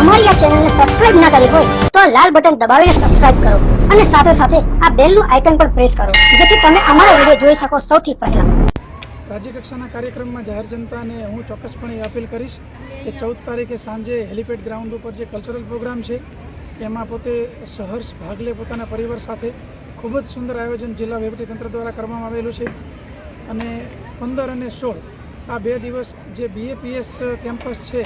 અમારી આ ચેનલને સબસ્ક્રાઇબ ના કરી હોય તો આ લાલ બટન દબાવીને સબસ્ક્રાઇબ કરો અને સાથે સાથે આ બેલનું આઇકન પણ પ્રેસ કરો, જેથી તમે અમારા વીડિયો જોઈ શકો સૌથી પહેલા. રાજ્ય કક્ષાના કાર્યક્રમમાં જાહેર જનતાને હું ચોક્કસપણે અપીલ કરીશ કે ચૌદ તારીખે સાંજે હેલિપેડ ગ્રાઉન્ડ ઉપર જે કલ્ચરલ પ્રોગ્રામ છે, એમાં પોતે સહર્ષ ભાગ લે પોતાના પરિવાર સાથે. ખૂબ જ સુંદર આયોજન જિલ્લા વહીવટીતંત્ર દ્વારા કરવામાં આવેલું છે. અને પંદર અને સોળ, આ બે દિવસ જે બીએપીએસ કેમ્પસ છે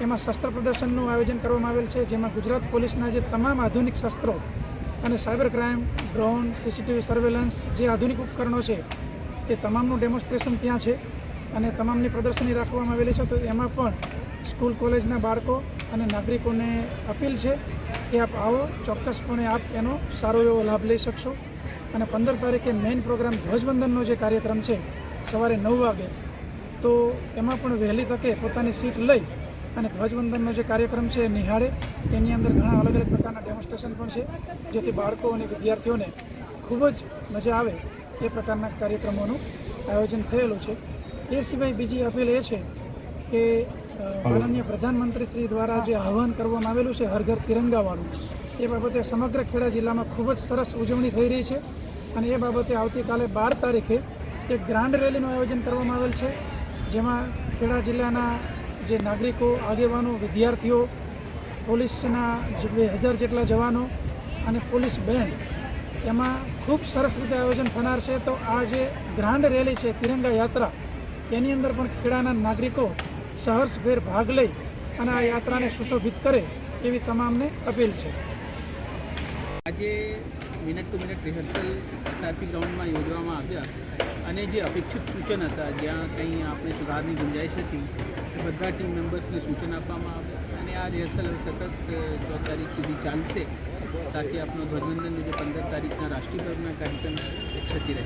એમાં શસ્ત્ર પ્રદર્શનનું આયોજન કરવામાં આવેલ છે, જેમાં ગુજરાત પોલીસના જે તમામ આધુનિક શસ્ત્રો અને cyber crime, drone, CCTV surveillance જે આધુનિક ઉપકરણો છે, એ તમામનું ડેમોન્સ્ટ્રેશન ત્યાં છે અને તમામની પ્રદર્શની રાખવામાં આવેલી છે. તો એમાં પણ સ્કૂલ કોલેજના બાળકો અને નાગરિકોને અપીલ છે કે આપ આવો, ચોક્કસપણે આપ એનો સારો એવો લાભ લઈ શકશો. અને પંદર તારીખે મેઇન પ્રોગ્રામ ધ્વજવંદનનો જે કાર્યક્રમ છે, સવારે નવ વાગે, તો એમાં પણ વહેલી તકે પોતાની સીટ લઈ અને ધ્વજવંદનનો જે કાર્યક્રમ છે નિહાળે એની અંદર ઘણા અલગ અલગ પ્રકારના ડેમોન્સ્ટ્રેશન પણ છે જેથી બાળકો અને વિદ્યાર્થીઓને ખૂબ જ મજા આવે એ પ્રકારના કાર્યક્રમોનું આયોજન થયેલું છે. એ સિવાય બીજી અપીલ એ છે કે માનનીય પ્રધાનમંત્રી શ્રી દ્વારા જે આહવાન કરવામાં આવેલું છે હર ઘર તિરંગાવાળું એ બાબતે સમગ્ર ખેડા જિલ્લામાં ખૂબ જ સરસ ઉજવણી થઈ રહી છે અને એ બાબતે આવતીકાલે બાર તારીખે એક ગ્રાન્ડ રેલીનું આયોજન કરવામાં આવેલ છે જેમાં ખેડા જિલ્લાના જે નાગરિકો, આગેવાનો, વિદ્યાર્થીઓ, પોલીસના બે હજાર જેટલા જવાનો અને પોલીસ બેન્ડ એમાં ખૂબ સરસ રીતે આયોજન થનાર છે. તો આ જે ગ્રાન્ડ રેલી છે, તિરંગા યાત્રા, એની અંદર પણ ખેડાના નાગરિકો સહર્ષભેર ભાગ લઈ અને આ યાત્રાને સુશોભિત કરે એવી તમામને અપીલ છે. આજે minute to minute rehearsal SRP ગ્રાઉન્ડમાં યોજવામાં આવ્યા અને જે અપેક્ષિત સૂચન હતા, જ્યાં કંઈ આપણે સુધારની ગુંજાઈશ હતી બધા ટીમ મેમ્બર્સને સૂચન આપવામાં આવે અને આ રિહર્સલ હવે સતત ચૌદ તારીખ સુધી ચાલશે તાકી આપનો ધ્વજવંદનનો જે પંદર તારીખના રાષ્ટ્રીય પર્વના કાર્યક્રમ એ છતી રહે.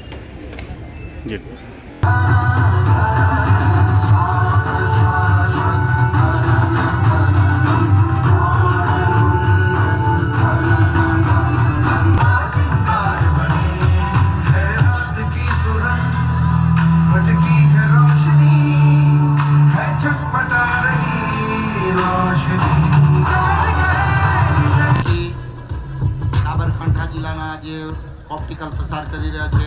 સાબરકાંઠા જે ઓપ્ટિકલ પસાર કરી રહ્યા છે.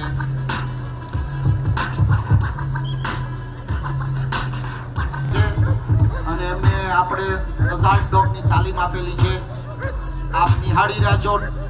અને એમને આપણે રઝાલ્ટ ડોગની તાલીમ આપેલી છે. આપ નિહાળી રહ્યા છો.